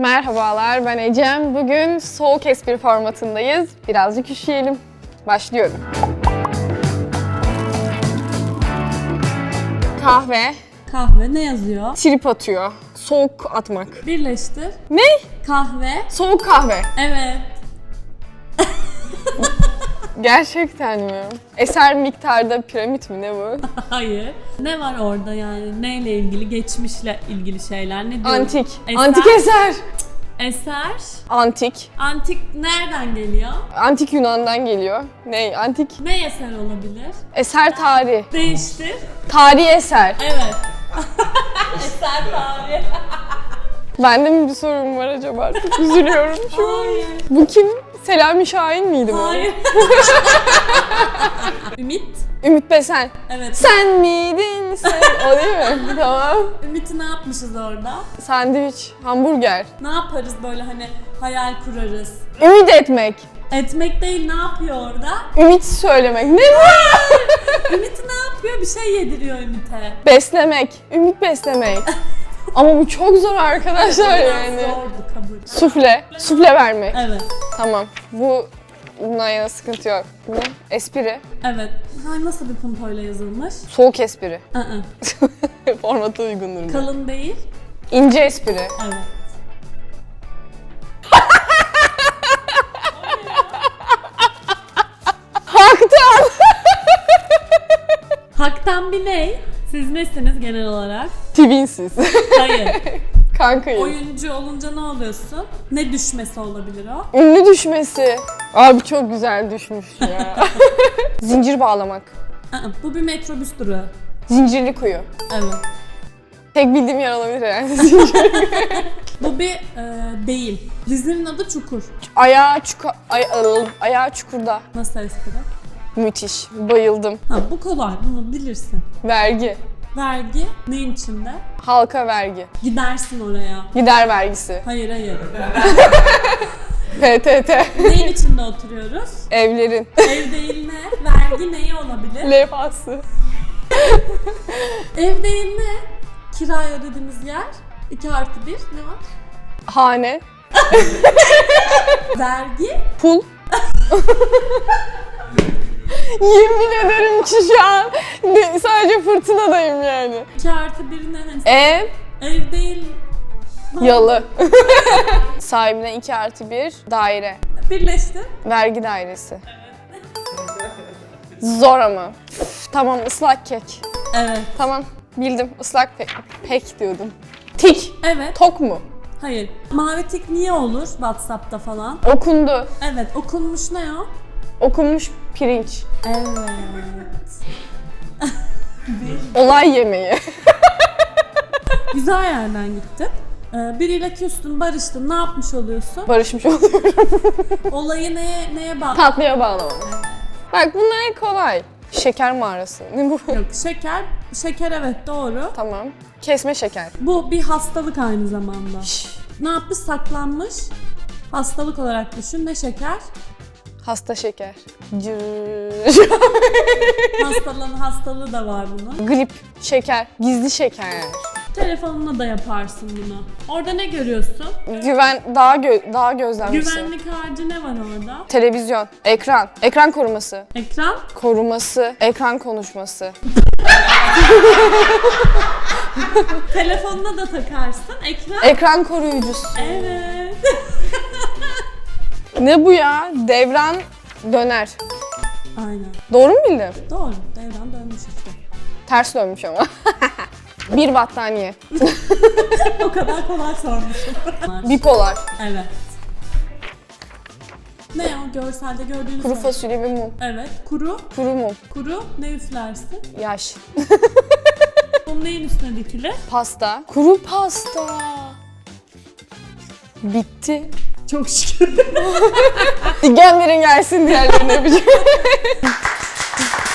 Merhabalar ben Ecem. Bugün soğuk espri formatındayız. Birazcık üşüyelim. Başlıyorum. Kahve, Kahve ne yazıyor? trip atıyor. Soğuk atmak. Birleştir. Ne? Kahve. Soğuk kahve. Evet. Gerçekten mi? Eser miktarda piramit mi ne bu? Hayır. Ne var orada yani? Neyle ilgili? Geçmişle ilgili şeyler. Ne diyor? Antik. Eser. Antik eser. Eser. Antik. Antik nereden geliyor? Antik Yunan'dan geliyor. Ne? Antik. Ne eser olabilir? Eser tarih. Değiştir. Tarihi eser. Evet. eser tarihi. Bende mi bir sorun var acaba? Çok üzülüyorum şu an. Hayır. Bu kim? Selami Şahin miydi bu? Hayır. Ümit. Ümit Besen. Evet. Sen miydin sen? O değil mi? tamam. Ümit'i ne yapmışız orada? Sandviç, hamburger. Ne yaparız böyle hani hayal kurarız. Ümit etmek. Etmek değil ne yapıyor orada? Ümit söylemek. Ne bu? Ümit ne yapıyor? Bir şey yediriyor Ümit'e. beslemek. Ümit beslemek. Ama bu çok zor arkadaşlar yani. Zordu kabul. Sufle. Sufle vermek. Evet. Tamam. Bu bundan yana sıkıntı yok. Bu espri. Evet. Ha, nasıl bir puntoyla yazılmış? Soğuk espri. Aa, Formata uygundur. bu. kalın değil. İnce espri. Evet. Haktan. Haktan bir ney? Siz nesiniz genel olarak? Twinsiz. Hayır. Kankayız. Oyuncu olunca ne oluyorsun? Ne düşmesi olabilir o? Ünlü düşmesi. Abi çok güzel düşmüş ya. Zincir bağlamak. Aa, bu bir metrobüs durağı. Zincirli kuyu. Evet. Tek bildiğim yer olabilir. Zincir. Bu bir e, değil. Dizinin adı Çukur. ayağı, çukur, ay, ıl, ayağı çukurda. Nasıl espri? Müthiş. Bayıldım. Ha bu kolay. Bunu bilirsin. Vergi. Vergi neyin içinde? Halka vergi. Gidersin oraya. Gider vergisi. Hayır hayır. PTT. Neyin içinde oturuyoruz? Evlerin. Ev değil ne? Vergi neyi olabilir? Levhası. Ev değil ne? Kiraya ödediğimiz yer. 2 artı 1 ne var? Hane. Vergi. Pul. Yemin ederim ki şu an de- sadece fırtınadayım yani. 2 artı 1 ne? Hani Ev. ev değil. Yalı. Sahibine 2 artı 1 daire. Birleşti. Vergi dairesi. Zor ama. Üf, tamam ıslak kek. Evet. Tamam bildim ıslak pek, pek diyordum. Tik. Evet. Tok mu? Hayır. Mavi tik niye olur WhatsApp'ta falan? Okundu. Evet. Okunmuş ne o? Okunmuş pirinç. Evet. Olay yemeği. Güzel yerden gittin. Ee, biriyle küstün, barıştın. Ne yapmış oluyorsun? Barışmış oluyorum. Olayı neye, neye bağlı? Tatlıya bağlamam. Bak bunlar kolay. Şeker mağarası. Ne bu? Yok şeker. Şeker evet doğru. tamam. Kesme şeker. Bu bir hastalık aynı zamanda. Ne yapmış? Saklanmış. Hastalık olarak düşün. Ne şeker? Hasta şeker. Hastalığın hastalığı da var bunun. Grip. Şeker. Gizli şeker. Telefonuna da yaparsın bunu. Orada ne görüyorsun? Güven daha gö daha gözlemlisi. Güvenlik harcı ne var orada? Televizyon, ekran, ekran koruması, Ekran. koruması, ekran konuşması. Telefonuna da takarsın. Ekran. Ekran koruyucusu. Evet. Ne bu ya? Devran döner. Aynen. Doğru mu bildim? Doğru. Devran dönmüş işte. Ters dönmüş ama. Bir battaniye. o kadar kolay sormuşum. Bipolar. evet. Ne o görselde gördüğünüz Kuru fasulye ve mum. Evet. Kuru. Kuru mum. Kuru. Ne üflersin? Yaş. Bunun neyin üstüne dikilir? Pasta. Kuru pasta. Bitti. Çok şükür. Digenlerin gelsin diğerlerini yapacağım.